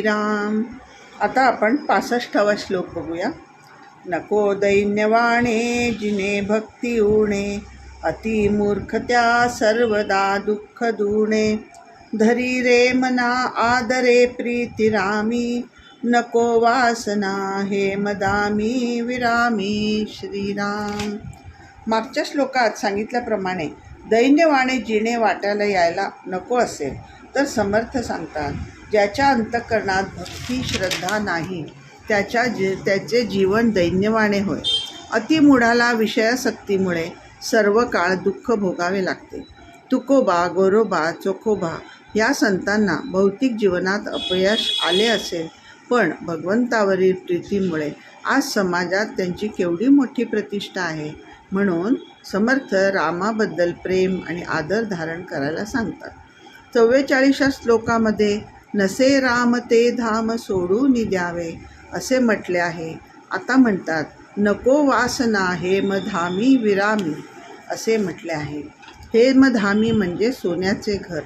श्रीराम. आता आपण पासष्टावा श्लोक बघूया. नको दैन्यवाणे जिने भक्ती उणे अति मूर्खत्या सर्वदा दुःख दुणे. धरी रे मना आदरे प्रीती रामी नको वासना हे मदामी विरामी श्रीराम. मागच्या श्लोकात सांगितल्याप्रमाणे दैन्यवाणे जिणे वाट्याला यायला नको असेल तर समर्थ सांगतात. ज्याच्या अंतःकरणात भक्ती श्रद्धा नाही त्याच्या जी त्याचे जीवन दैन्यवाणे होय. अतिमुढाला विषयासक्तीमुळे सर्व काळ दुःख भोगावे लागते. तुकोबा गोरोबा चोखोबा या संतांना भौतिक जीवनात अपयश आले असेल पण भगवंतावरील प्रीतीमुळे आज समाजात त्यांची केवढी मोठी प्रतिष्ठा आहे म्हणून समर्थ रामाबद्दल प्रेम आणि आदर धारण करायला सांगतात. चव्वेचाळीसच्या श्लोकामध्ये नसे राम ते धाम सोडून द्यावे असे म्हटले आहे. आता म्हणतात नको वासना हे मधामी विरामी असे म्हटले आहे. हे मधामी म्हणजे सोन्याचे घर.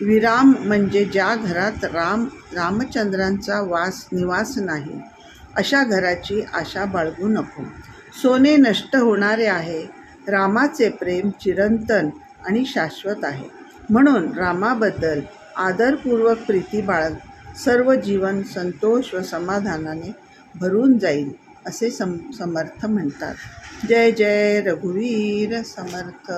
विराम म्हणजे ज्या घरात राम रामचंद्रांचा वास निवास नाही अशा घराची आशा बाळगू नको. सोने नष्ट होणारे आहे रामाचे प्रेम चिरंतन आणि शाश्वत आहे. म्हणून रामाबद्दल आदरपूर्वक प्रीती बाळग सर्व जीवन संतोष व समाधानाने भरून जाईल असे सम समर्थ म्हणतात. जय जय रघुवीर समर्थ.